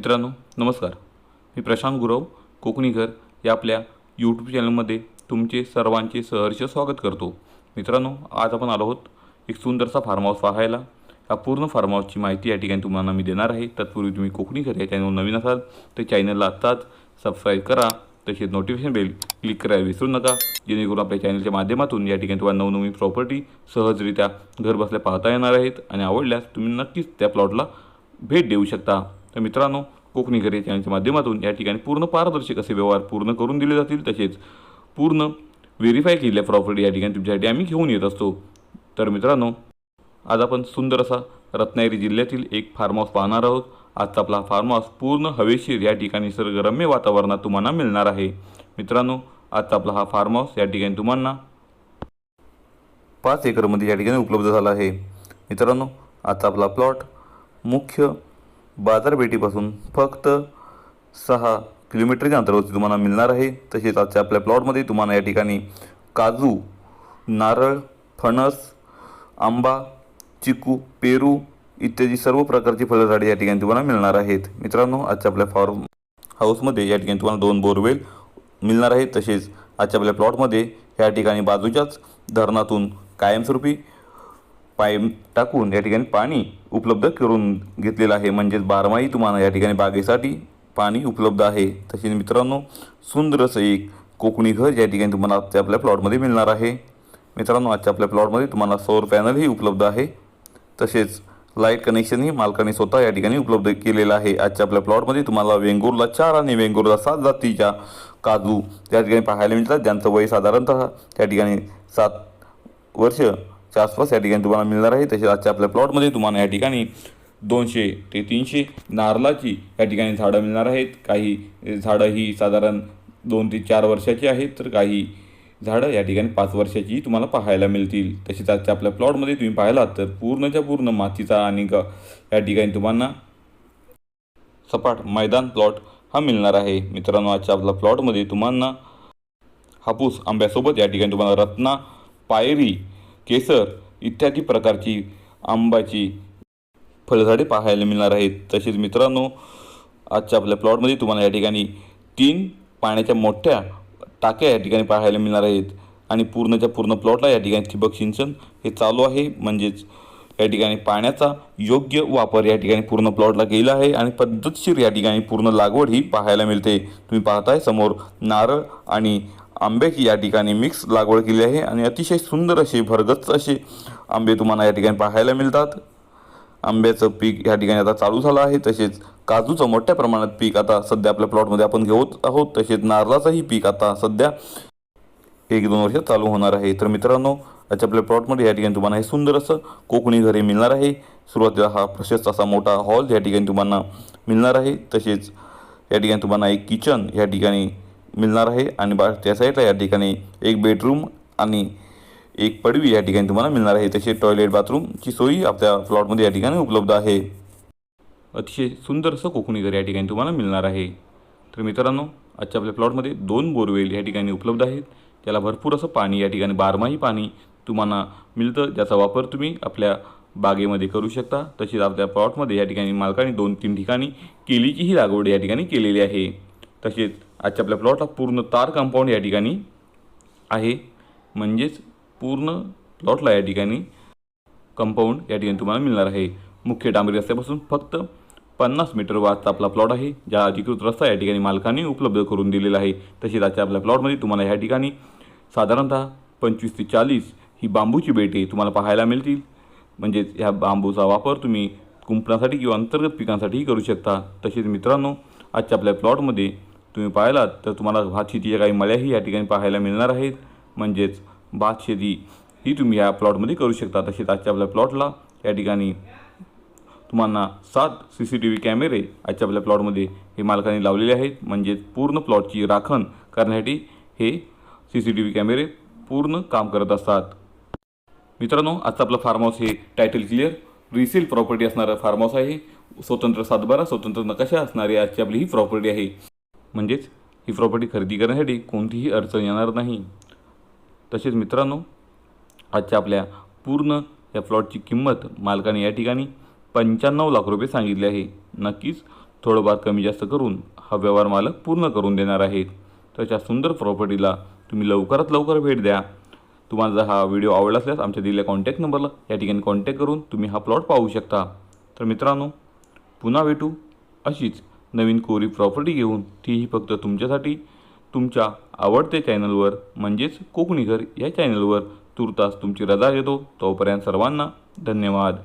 मित्रांनो नमस्कार. मी प्रशांत गुरव कोकणीकर या आपल्या यूट्यूब चॅनलमध्ये तुमचे सर्वांचे सहर्ष स्वागत करतो. मित्रांनो आज आपण आलो आहोत एक सुंदरसा फार्म हाऊस पाहायला. या पूर्ण फार्म हाऊसची माहिती या ठिकाणी तुम्हाला मी देणार आहे. तत्पूर्वी तुम्ही कोकणीकर या चॅनल नवीन असाल तर चॅनलला आत्ताच सबस्क्राईब करा. तसेच नोटिफिकेशन बेल क्लिक करायला विसरू नका. जेणेकरून आपल्या चॅनलच्या माध्यमातून या ठिकाणी तुम्हाला नवनवीन प्रॉपर्टी सहजरित्या घर बसल्या पाहता येणार आहेत. आणि आवडल्यास तुम्ही नक्कीच त्या प्लॉटला भेट देऊ शकता. तर मित्रांनो कोकणी घरे चॅनलच्या माध्यमातून या ठिकाणी पूर्ण पारदर्शक असे व्यवहार पूर्ण करून दिले जातील. तसेच पूर्ण व्हेरीफाय केलेल्या प्रॉपर्टी या ठिकाणी तुमच्यासाठी आम्ही घेऊन येत असतो. तर मित्रांनो आज आपण सुंदर असा रत्नागिरी जिल्ह्यातील एक फार्म हाऊस पाहणार आहोत. आजचा आपला फार्म हाऊस पूर्ण हवेशीर या ठिकाणी निसर्गरम्य वातावरणात तुम्हाला मिळणार आहे. मित्रांनो आजचा आपला हा फार्म हाऊस या ठिकाणी तुम्हाला पाच एकरमध्ये या ठिकाणी उपलब्ध झाला आहे. मित्रांनो आजचा आपला प्लॉट मुख्य बाजारपेठेपासून फक्त सहा किलोमीटरच्या अंतरावरती तुम्हाला मिळणार आहे. तसेच आजच्या आपल्या प्लॉटमध्ये तुम्हाला या ठिकाणी काजू नारळ फणस आंबा चिकू पेरू इत्यादी सर्व प्रकारची फळझाडे या ठिकाणी तुम्हाला मिळणार आहेत. मित्रांनो आजच्या आपल्या फार्म हाऊसमध्ये या ठिकाणी तुम्हाला दोन बोरवेल मिळणार आहेत. तसेच आजच्या आपल्या प्लॉटमध्ये या ठिकाणी बाजूच्याच धरणातून कायमस्वरूपी पाईप टाकून या ठिकाणी पाणी उपलब्ध करून घेतलेलं आहे. म्हणजेच बारमाही तुम्हाला या ठिकाणी बागेसाठी पाणी उपलब्ध आहे. तसेच मित्रांनो सुंदर असं एक कोकणी घर या ठिकाणी तुम्हाला आजच्या आपल्या प्लॉटमध्ये मिळणार आहे. मित्रांनो आजच्या आपल्या प्लॉटमध्ये तुम्हाला सौर पॅनलही उपलब्ध आहे. तसेच लाइट कनेक्शनही मालकाने स्वतः या ठिकाणी उपलब्ध केलेलं आहे. आजच्या आपल्या प्लॉटमध्ये तुम्हाला वेंगुर्ला चार आणि वेंगुर्ला सात जातीच्या काजू त्या ठिकाणी पाहायला मिळतात. ज्यांचं वय साधारणतः त्या ठिकाणी सात वर्ष च्या आसपास या ठिकाणी तुम्हाला मिळणार आहे. तसेच आजच्या आपल्या प्लॉटमध्ये तुम्हाला या ठिकाणी दोनशे ते तीनशे नारळाची या ठिकाणी झाडं मिळणार आहेत. काही झाडं ही साधारण दोन ते चार वर्षाची आहेत. तर काही झाडं या ठिकाणी पाच वर्षाचीही तुम्हाला पाहायला मिळतील. तसेच आजच्या आपल्या प्लॉटमध्ये तुम्ही पाहिलात तर पूर्णच्या पूर्ण मातीचा आणि ग या ठिकाणी तुम्हाला सपाट मैदान प्लॉट हा मिळणार आहे. मित्रांनो आजच्या आपल्या प्लॉटमध्ये तुम्हाला हापूस आंब्यासोबत या ठिकाणी तुम्हाला रत्ना पायरी केसर इत्यादी प्रकारची आंबाची फळझाडे पाहायला मिळणार आहेत. तसेच मित्रांनो आजच्या आपल्या प्लॉटमध्ये तुम्हाला या ठिकाणी तीन पाण्याच्या मोठ्या टाक्या या ठिकाणी पाहायला मिळणार आहेत. आणि पूर्णच्या पूर्ण प्लॉटला या ठिकाणी ठिबक सिंचन हे चालू आहे. म्हणजेच या ठिकाणी पाण्याचा योग्य वापर या ठिकाणी पूर्ण प्लॉटला केला आहे आणि पद्धतशीर या ठिकाणी पूर्ण लागवड ही पाहायला मिळते. तुम्ही पाहताय समोर नारळ आणि आंब्याची या ठिकाणी मिक्स लागवड केली आहे आणि अतिशय सुंदर असे भरगच्च असे आंबे तुम्हाला या ठिकाणी पाहायला मिळतात. आंब्याचं पीक या ठिकाणी आता चालू झालं आहे. तसेच काजूचं मोठ्या प्रमाणात पीक आता सध्या आपल्या प्लॉटमध्ये आपण घेत आहोत. तसेच नारळाचंही पीक आता सध्या एक दोन वर्ष चालू होणार आहे. तर मित्रांनो अच्छा आपल्या प्लॉटमध्ये या ठिकाणी तुम्हाला हे सुंदर असं कोकणी घरे मिळणार आहे. सुरुवातीला हा प्रशस्त असा मोठा हॉल या ठिकाणी तुम्हाला मिळणार आहे. तसेच या ठिकाणी तुम्हाला एक किचन या ठिकाणी मिळणार आहे आणि बा त्या साईडला या ठिकाणी एक बेडरूम आणि एक पडवी या ठिकाणी तुम्हाला मिळणार आहे. तसेच टॉयलेट बाथरूमची सोयी आपल्या प्लॉटमध्ये या ठिकाणी उपलब्ध आहे. अतिशय सुंदर असं कोकणी घर या ठिकाणी तुम्हाला मिळणार आहे. तर मित्रांनो आजच्या आपल्या प्लॉटमध्ये दोन बोरवेल या ठिकाणी उपलब्ध आहेत. त्याला भरपूर असं पाणी या ठिकाणी बारमाही पाणी तुम्हाला मिळतं. ज्याचा वापर तुम्ही आपल्या बागेमध्ये करू शकता. तसेच आपल्या प्लॉटमध्ये या ठिकाणी मालकाने दोन तीन ठिकाणी केलीचीही लागवड या ठिकाणी केलेली आहे. तसेच आजच्या आपल्या प्लॉटला पूर्ण तार कंपाऊंड या ठिकाणी आहे. म्हणजेच पूर्ण प्लॉटला या ठिकाणी कंपाऊंड या ठिकाणी तुम्हाला मिळणार आहे. मुख्य डांबरी रस्त्यापासून फक्त पन्नास मीटर वाजता आपला प्लॉट आहे. ज्या अधिकृत रस्ता या ठिकाणी मालकाने उपलब्ध करून दिलेला आहे. तसेच आजच्या आपल्या प्लॉटमध्ये तुम्हाला ह्या ठिकाणी साधारणतः पंचवीस ते चाळीस ही बांबूची बेटे तुम्हाला पाहायला मिळतील. म्हणजेच ह्या बांबूचा वापर तुम्ही कुंपणासाठी किंवा अंतर्गत पिकांसाठीही करू शकता. तसेच मित्रांनो आजच्या आपल्या प्लॉटमध्ये तुम्ही पाहिलात तर तुम्हाला भात शेतीच्या काही मळ्याही या ठिकाणी पाहायला मिळणार आहेत. म्हणजेच भात शेती ही तुम्ही या प्लॉटमध्ये करू शकता. तसेच आजच्या आपल्या प्लॉटला या ठिकाणी तुम्हाला सात सी सी टी व्ही कॅमेरे आजच्या आपल्या प्लॉटमध्ये हे मालकाने लावलेले आहेत. म्हणजेच पूर्ण प्लॉटची राखण करण्यासाठी हे सी सी टी व्ही कॅमेरे पूर्ण काम करत असतात. मित्रांनो आजचा आपलं फार्म हाऊस हे टायटल क्लिअर रिसेल प्रॉपर्टी असणारं फार्म हाऊस आहे. स्वतंत्र सातबारा स्वतंत्र नकाशा असणारी आजची आपली ही प्रॉपर्टी आहे. म्हणजेच ही प्रॉपर्टी खरेदी करण्यासाठी कोणतीही अडचण येणार नाही. तसेच मित्रांनो आजच्या आपल्या पूर्ण या प्लॉटची किंमत मालकाने या ठिकाणी पंच्याण्णव लाख रुपये सांगितले आहे. नक्कीच थोडंफार कमी जास्त करून हा व्यवहार मालक पूर्ण करून देणार आहेत तशा सुंदर प्रॉपर्टीला तुम्ही लवकरात लवकर भेट द्या. तुम्हाला जर हा व्हिडिओ आवडला असल्यास आमच्या दिलेल्या कॉन्टॅक्ट नंबरला या ठिकाणी कॉन्टॅक्ट करून तुम्ही हा प्लॉट पाहू शकता. तर मित्रांनो पुन्हा भेटू अशीच नवीन कोरी प्रॉपर्टी घेऊन तीही फक्त तुमच्यासाठी. तुमच्या आवडत्या चॅनलवर म्हणजेच कोकणीघर या चॅनलवर तुर्तास तुमची रजा घेतो. तोपर्यंत सर्वांना धन्यवाद.